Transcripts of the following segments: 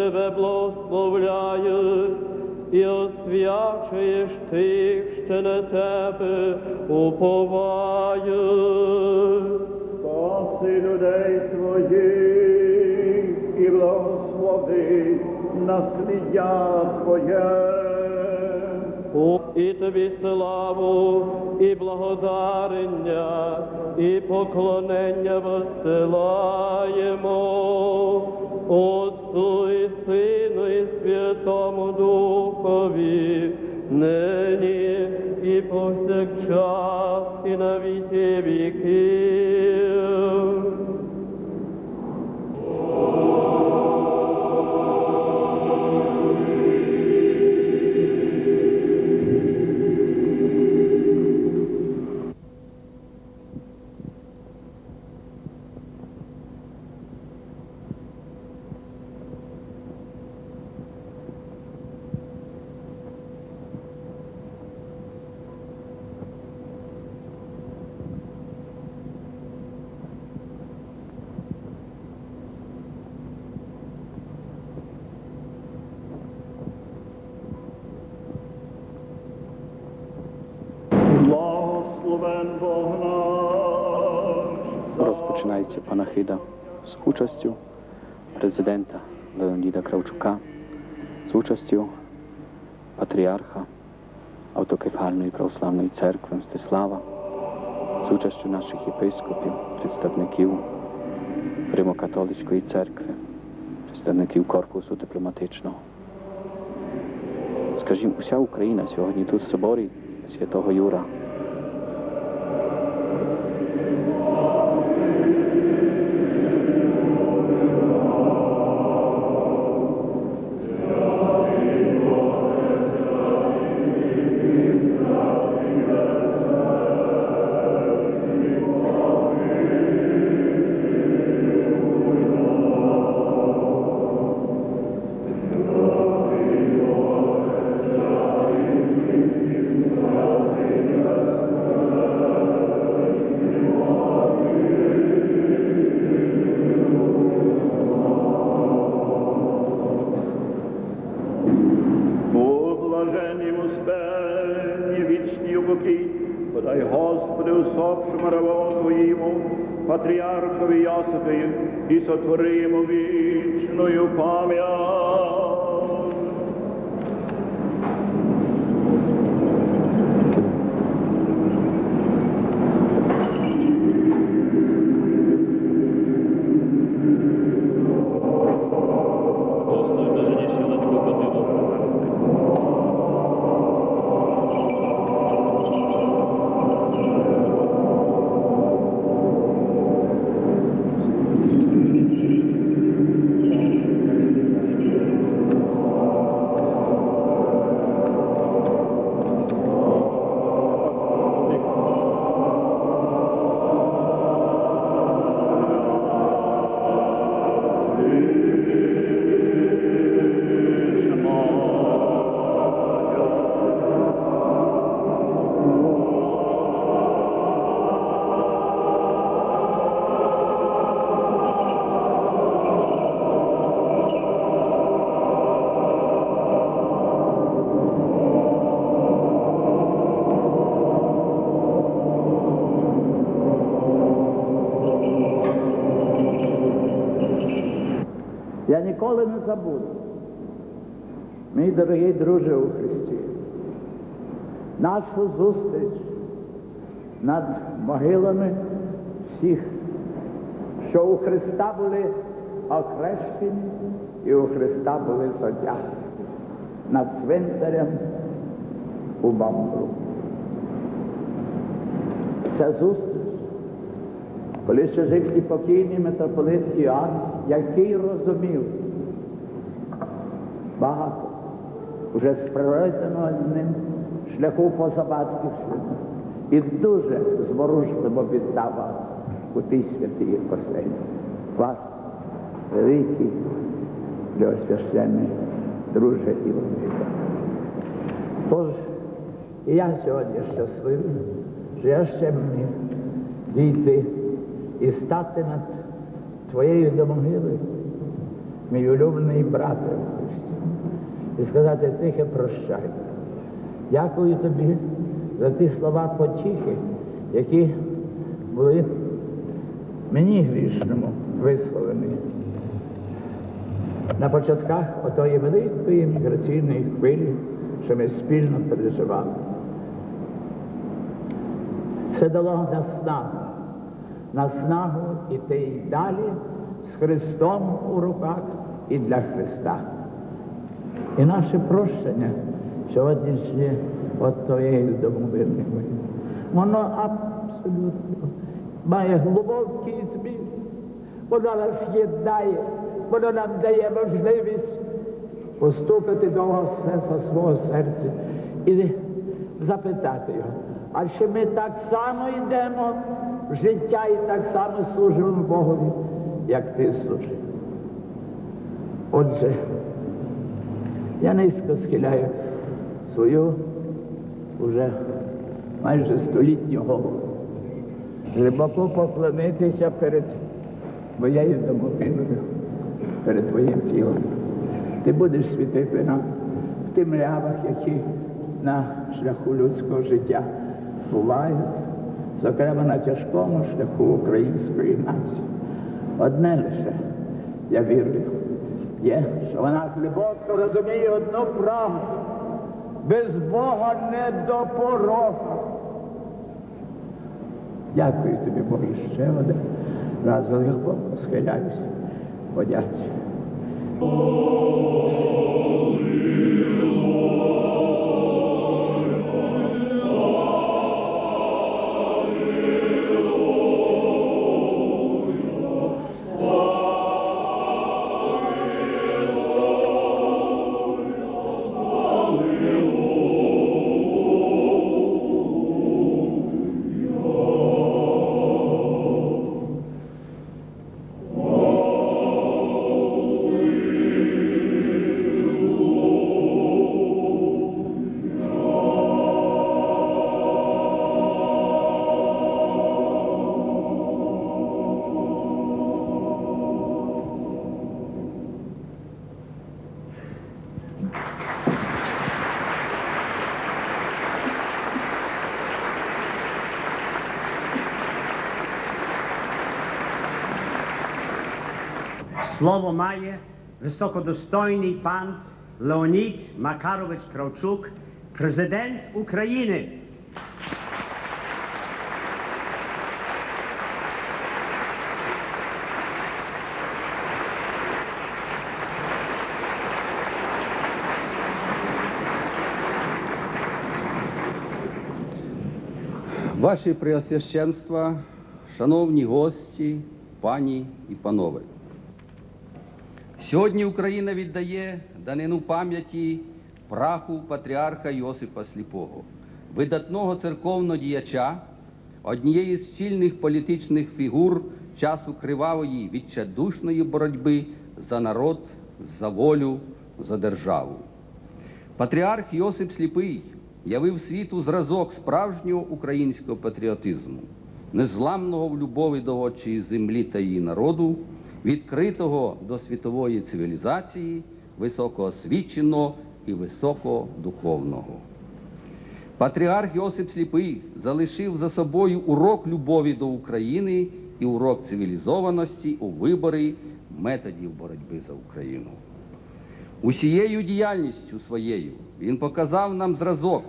тебе благословляють, і освячуєш тих, що на тебе уповають. Спаси людей твоїх і благослови насліддя Твоє. І тобі славу, і благодарення, і поклонення висилаємо Отцу Сину, і Святому Духові, нині і повсякчас, і на віки віків. Участю президента Леоніда Кравчука, з участю патріарха Автокефальної православної церкви Мстислава, з участю наших єпископів, представників Римокатолицької церкви, представників корпусу дипломатичного. Скажімо, уся Україна сьогодні тут в соборі святого Юра. Мій дорогий друже у Христі, нашу зустріч над могилами всіх, що у Христа були окрещені і у Христа були зодягнені над цвинтарем у Бамбру. Ця зустріч коли ще жив і покійний митрополит Іоанн, який розумів багато вже з пройденого ним шляху поза батьківщину і дуже зворушливо віддавав у тій святій оселі. Вас, великий Преосвященний друже і Івановича. Тож і я сьогодні щасливий, що я ще міг дійти і стати над твоєю домогилою, мій улюблений брате і сказати тихе прощай. Дякую тобі за ті слова потіхи, які були мені грішному висловлені на початках отої великої міграційної хвилі, що ми спільно переживали. Це дало наснагу, наснагу іти і далі з Христом у руках і для Христа. І наше прощення сьогоднішнє от тієї домовини. Воно абсолютно має глибокий зміст. Воно нас єднає, воно нам дає можливість поступити до Господа свого серця і запитати його. А чи ми так само йдемо в життя і так само служимо Богові, як ти служив? Отже, я низько схиляю свою уже майже столітню голову. Глибоко поклонитися перед твоєю домовиною, перед твоїм тілом. Ти будеш світити нам в тим мрявах, які на шляху людського життя бувають, зокрема на тяжкому шляху української нації. Одне лише, я вірю, є, вона глибоко розуміє одну правду. Без Бога не до порога. Дякую тобі, Боже, ще один раз глибоко схиляюся. Подяці. Слово має високодостойний пан Леонід Макарович Кравчук, президент України. Ваші преосвященства, шановні гості, пані і панове. Сьогодні Україна віддає данину пам'яті праху патріарха Йосипа Сліпого, видатного церковного діяча, однієї з чільних політичних фігур часу кривавої відчайдушної боротьби за народ, за волю, за державу. Патріарх Йосип Сліпий явив світу зразок справжнього українського патріотизму, незламного в любові до отчої землі та її народу, відкритого до світової цивілізації, високоосвіченого і високодуховного. Патріарх Йосип Сліпий залишив за собою урок любові до України і урок цивілізованості у виборі методів боротьби за Україну. Усією діяльністю своєю він показав нам зразок,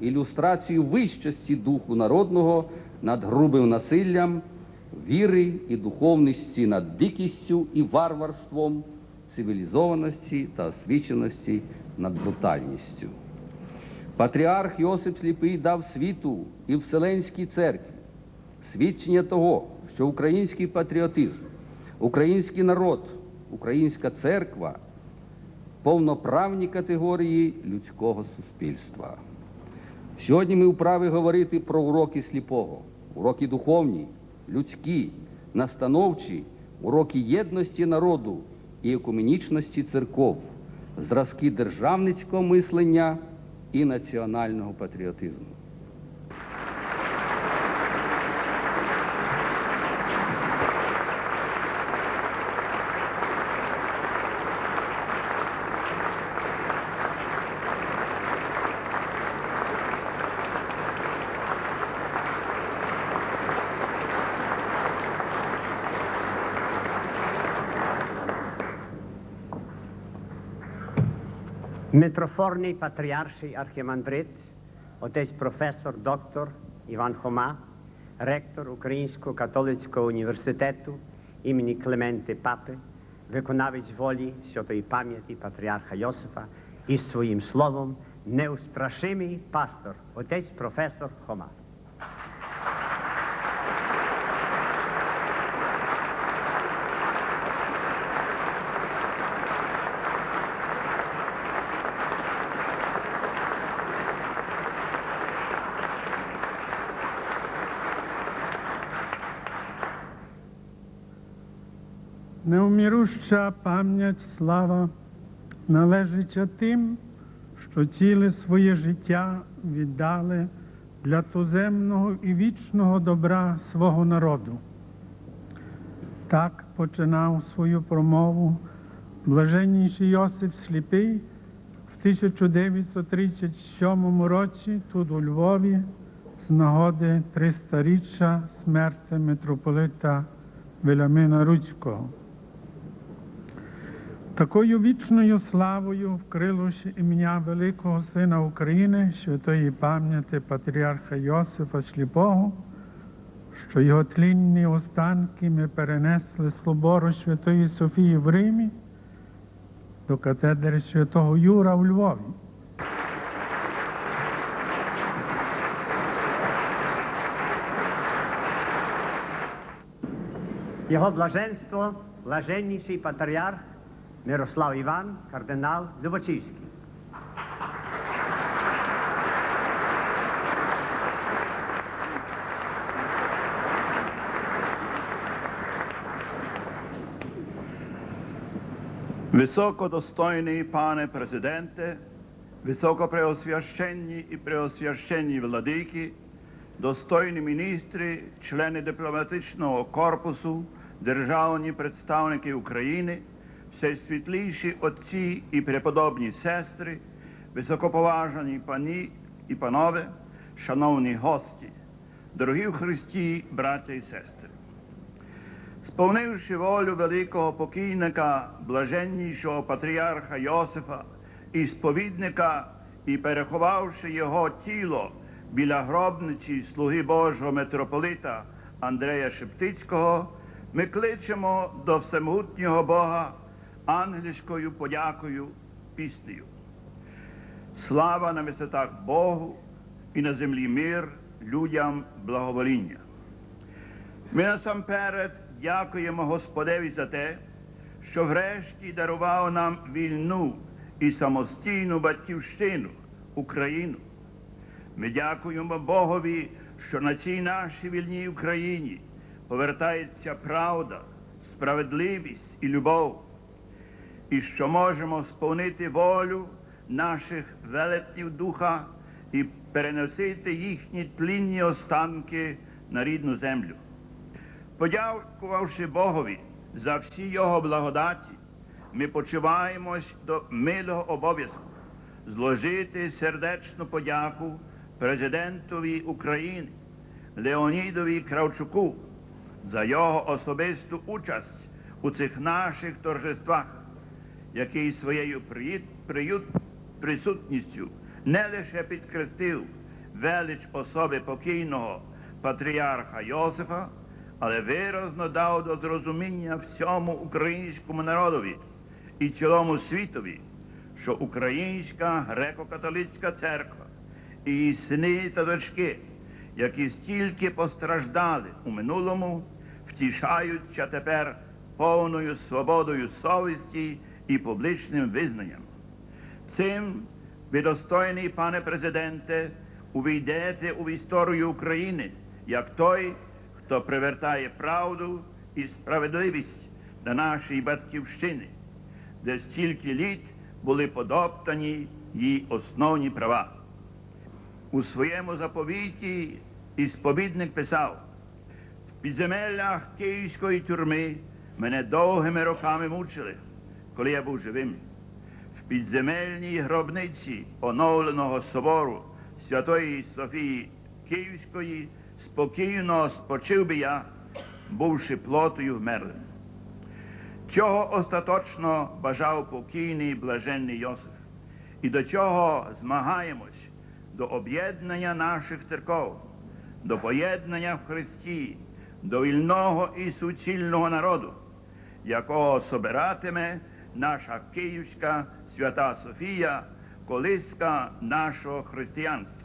ілюстрацію вищості духу народного над грубим насиллям, віри і духовності над дикістю і варварством, цивілізованості та освіченості над брутальністю. Патріарх Йосип Сліпий дав світу і Вселенській церкві свідчення того, що український патріотизм, український народ, українська церква повноправні категорії людського суспільства. Сьогодні ми вправі говорити про уроки сліпого, уроки духовні, людські, настановчі, уроки єдності народу і екуменічності церков, зразки державницького мислення і національного патріотизму. Митрофорний патріарший архімандрит, отець професор доктор Іван Хома, ректор Українського католицького університету імені Клементи Папи, виконавець волі святої пам'яті патріарха Йосифа і своїм словом неустрашимий пастор, отець професор Хома. Неуміруща пам'ять слава належить тим, що ціле своє життя віддали для туземного і вічного добра свого народу. Так починав свою промову блаженніший Йосип Сліпий в 1937 році тут у Львові з нагоди 300-річчя смерти митрополита Велямина Руцького. Такою вічною славою вкрилося ім'я великого сина України, святої пам'яті патріарха Йосифа Сліпого, що його тлінні останки ми перенесли з собору Святої Софії в Римі до катедри святого Юра у Львові. Його блаженство, блаженніший патріарх Мирослав Іван, кардинал Любачівський. Високодостойний пане президенте, високопреосвященні і преосвященні владики, достойні міністри, члени дипломатичного корпусу, державні представники України, всесвітліші отці і преподобні сестри, високоповажні пані і панове, шановні гості, дорогі в Христі, браття і сестри. Сповнивши волю великого покійника, блаженнішого патріарха Йосифа і сповідника, і переховавши його тіло біля гробниці слуги Божого митрополита Андрея Шептицького, ми кличемо до всемогутнього Бога ангельською подякою піснею. Слава на висотах Богу і на землі мир людям благовоління. Ми насамперед дякуємо Господеві за те, що врешті дарував нам вільну і самостійну батьківщину Україну. Ми дякуємо Богові, що на цій нашій вільній Україні повертається правда, справедливість і любов, і що можемо сповнити волю наших велетнів духа і переносити їхні тлінні останки на рідну землю. Подякувавши Богові за всі його благодаті, ми почуваємось до милого обов'язку зложити сердечну подяку президентові України Леонідові Кравчуку за його особисту участь у цих наших торжествах, який своєю приют- присутністю не лише підкрестив велич особи покійного патріарха Йосифа, але виразно дав до зрозуміння всьому українському народові і цілому світові, що Українська греко-католицька церква і її сини та дочки, які стільки постраждали у минулому, втішаються тепер повною свободою совісті і публічним визнанням. Цим ви, достойний пане президенте, увійдете у історію України як той, хто привертає правду і справедливість до нашої батьківщини, де стільки літ були подоптані її основні права. У своєму заповіті ісповідник писав, в підземеллях київської тюрми мене довгими роками мучили, коли я був живим. В підземельній гробниці оновленого собору Святої Софії Київської спокійно спочив би я, бувши плотою вмерлим. Чого остаточно бажав покійний блаженний Йосиф, і до чого змагаємось до об'єднання наших церков, до поєднання в Христі, до вільного і суцільного народу, якого собиратиме наша Київська свята Софія, колиска нашого християнства.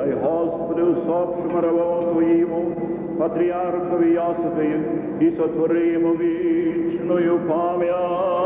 Подай Господи усопшому рабову Твоїму, патріархові Йосифі, і сотвори йому вічною пам'ять.